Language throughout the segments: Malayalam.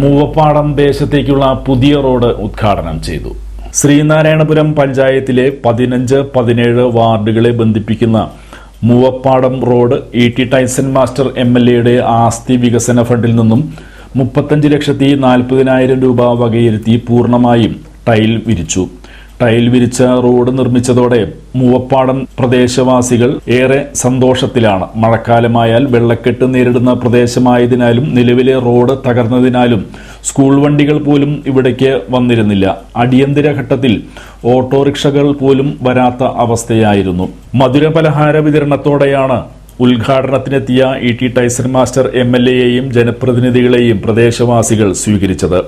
മൂവപ്പാടം ദേശത്തേക്കുള്ള പുതിയ റോഡ് ഉദ്ഘാടനം ചെയ്തു. ശ്രീനാരായണപുരം പഞ്ചായത്തിലെ പതിനഞ്ച് പതിനേഴ് വാർഡുകളെ ബന്ധിപ്പിക്കുന്ന Moovappadam road E T Taison master M L എയുടെ ആസ്തി വികസന ഫണ്ടിൽ നിന്നും മുപ്പത്തഞ്ച് ലക്ഷത്തി നാൽപ്പതിനായിരം രൂപ വകയിരുത്തി പൂർണമായും ടൈൽ വിരിച്ചു. ടൈൽ വിരിച്ച റോഡ് നിർമ്മിച്ചതോടെ മൂവപ്പാടം പ്രദേശവാസികൾ ഏറെ സന്തോഷത്തിലാണ്. മഴക്കാലമായാൽ വെള്ളക്കെട്ട് നേരിടുന്ന പ്രദേശമായതിനാലും നിലവിലെ റോഡ് തകർന്നതിനാലും സ്കൂൾ വണ്ടികൾ പോലും ഇവിടേക്ക് വന്നിരുന്നില്ല. അടിയന്തര ഘട്ടത്തിൽ ഓട്ടോറിക്ഷകൾ പോലും വരാത്ത അവസ്ഥയായിരുന്നു. മധുരപലഹാര വിതരണത്തോടെയാണ് ഉദ്ഘാടനത്തിനെത്തിയ E T Taison master M L എയെയും ജനപ്രതിനിധികളെയും പ്രദേശവാസികൾ സ്വീകരിച്ചത്.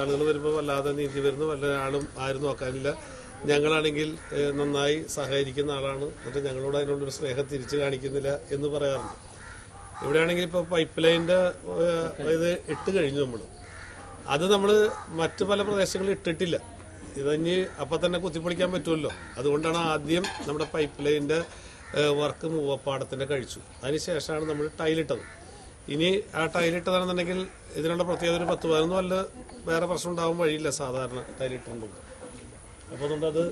ആളുകൾ വരുമ്പോൾ വല്ലാതെ നീതി വരുന്നു വല്ല ആളും ആരും നോക്കാനില്ല. ഞങ്ങളാണെങ്കിൽ നന്നായി സഹകരിക്കുന്ന ആളാണ്. എന്നിട്ട് ഞങ്ങളോട് അതിനുള്ളൊരു സ്നേഹം തിരിച്ചു കാണിക്കുന്നില്ല എന്ന് പറയാറുണ്ട്. ഇവിടെയാണെങ്കിൽ ഇപ്പോൾ പൈപ്പ് ലൈനിന്റെ ഇത് ഇട്ട് കഴിഞ്ഞു നമ്മൾ അത് നമ്മൾ മറ്റു പല പ്രദേശങ്ങളിൽ ഇട്ടിട്ടില്ല. ഇതഞ്ഞ് അപ്പം തന്നെ കുത്തിപ്പൊളിക്കാൻ പറ്റുമല്ലോ. അതുകൊണ്ടാണ് ആദ്യം നമ്മുടെ പൈപ്പ് ലൈനിന്റെ വർക്ക് മൂവപ്പാടത്തിന്റെ കഴിച്ചു. അതിനുശേഷമാണ് നമ്മൾ ടൈലിട്ടത് ഇനി ആ ടൈലിട്ടതാണെന്നുണ്ടെങ്കിൽ ഇതിനുള്ള പ്രത്യേകത ഒരു പത്ത് പതിനൊന്നും വല്ല വേറെ പ്രശ്നം ഉണ്ടാവാൻ വഴിയില്ല സാധാരണ ടൈലിട്ടുണ്ടെങ്കിൽ അപ്പോൾ അതുകൊണ്ട് അത്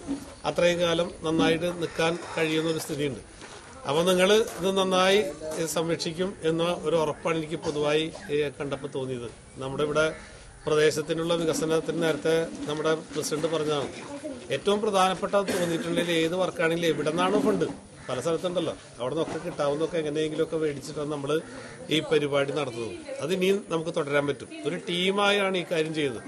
അത്രയും കാലം നന്നായിട്ട് നിൽക്കാൻ കഴിയുന്ന ഒരു സ്ഥിതിയുണ്ട്. അപ്പോൾ നിങ്ങൾ ഇത് നന്നായി സംരക്ഷിക്കും എന്ന ഒരു ഉറപ്പാണ് എനിക്ക് പൊതുവായി കണ്ടപ്പോൾ തോന്നിയത്. നമ്മുടെ ഇവിടെ പ്രദേശത്തിനുള്ള വികസനത്തിന് നേരത്തെ നമ്മുടെ പ്രസിഡന്റ് പറഞ്ഞതാണ് ഏറ്റവും പ്രധാനപ്പെട്ട തോന്നിയിട്ടുണ്ടെങ്കിൽ ഏത് വർക്കാണെങ്കിലും എവിടെ നിന്നാണോ ഫണ്ട് പല സ്ഥലത്തുണ്ടല്ലോ. അവിടെ നിന്നൊക്കെ കിട്ടാവുന്നൊക്കെ എങ്ങനെയെങ്കിലുമൊക്കെ മേടിച്ചിട്ടാണ് നമ്മൾ ഈ പരിപാടി നടത്തുന്നത്. അത് ഇനിയും നമുക്ക് തുടരാൻ പറ്റും. ഒരു ടീമായാണ് ഈ കാര്യം ചെയ്തത്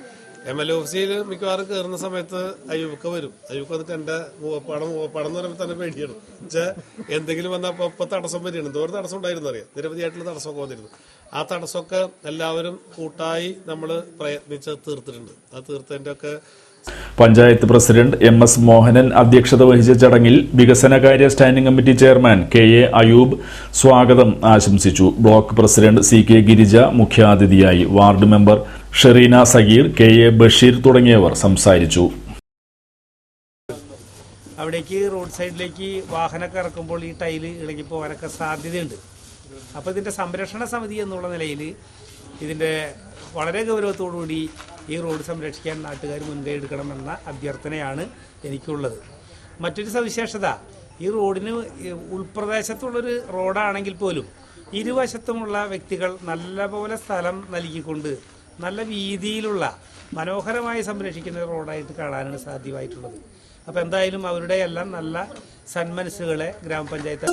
എം എൽ ഓഫീസിൽ മിക്കവാറും കയറുന്ന സമയത്ത് അയ്യൂക്ക വരും. അയ്യൂക്ക വന്നിട്ട് എന്റെ മൂവപ്പാടം മൂവപ്പാടം എന്ന് പറയുമ്പോൾ തന്നെ പേടിയാണ്. വെച്ചാൽ എന്തെങ്കിലും വന്നാൽ അപ്പൊ ഇപ്പൊ തടസ്സം വരികയാണ്. എന്തോരം തടസ്സം ഉണ്ടായിരുന്നു അറിയാം. നിരവധിയായിട്ടുള്ള തടസ്സമൊക്കെ വന്നിരുന്നു. ആ തടസ്സമൊക്കെ എല്ലാവരും കൂട്ടായി നമ്മൾ പ്രയത്നിച്ച് തീർത്തിട്ടുണ്ട്. ആ തീർത്തതിന്റെ ഒക്കെ panchayat president M S Mohanan അധ്യക്ഷത വഹിച്ച ചടങ്ങിൽ വികസനകാര്യ standing committee chairman K A Ayub സ്വാഗതം ആശംസിച്ചു. Block president C K Girija മുഖ്യാതിഥിയായി. Ward member Shereena Sagir K A Basheer തുടങ്ങിയവർ സംസാരിച്ചു. അവിടേക്ക് റോഡ് സൈഡിലേക്ക് വാഹനമൊക്കെ ഇറക്കുമ്പോൾ ഈ ടൈൽ ഇളകി പോകാനൊക്കെ സാധ്യതയുണ്ട്. അപ്പോൾ ഇതിന്റെ സംരക്ഷണ സമിതി എന്നുള്ള നിലയിൽ ഇതിന്റെ വളരെ ഗൗരവത്തോടുകൂടി ഈ റോഡ് സംരക്ഷിക്കാൻ നാട്ടുകാർ മുൻകൈ എടുക്കണമെന്ന അഭ്യർത്ഥനയാണ് എനിക്കുള്ളത്. മറ്റൊരു സവിശേഷത ഈ റോഡിന് ഉൾപ്രദേശത്തുള്ളൊരു റോഡാണെങ്കിൽ പോലും ഇരുവശത്തുമുള്ള വ്യക്തികൾ നല്ലപോലെ സ്ഥലം നൽകിക്കൊണ്ട് നല്ല വീതിയിലുള്ള മനോഹരമായി സംരക്ഷിക്കുന്ന റോഡായിട്ട് കാണാനാണ് സാധ്യമായിട്ടുള്ളത്. അപ്പോൾ എന്തായാലും അവരുടെ എല്ലാം നല്ല സന്മനസ്സുകളെ ഗ്രാമപഞ്ചായത്ത്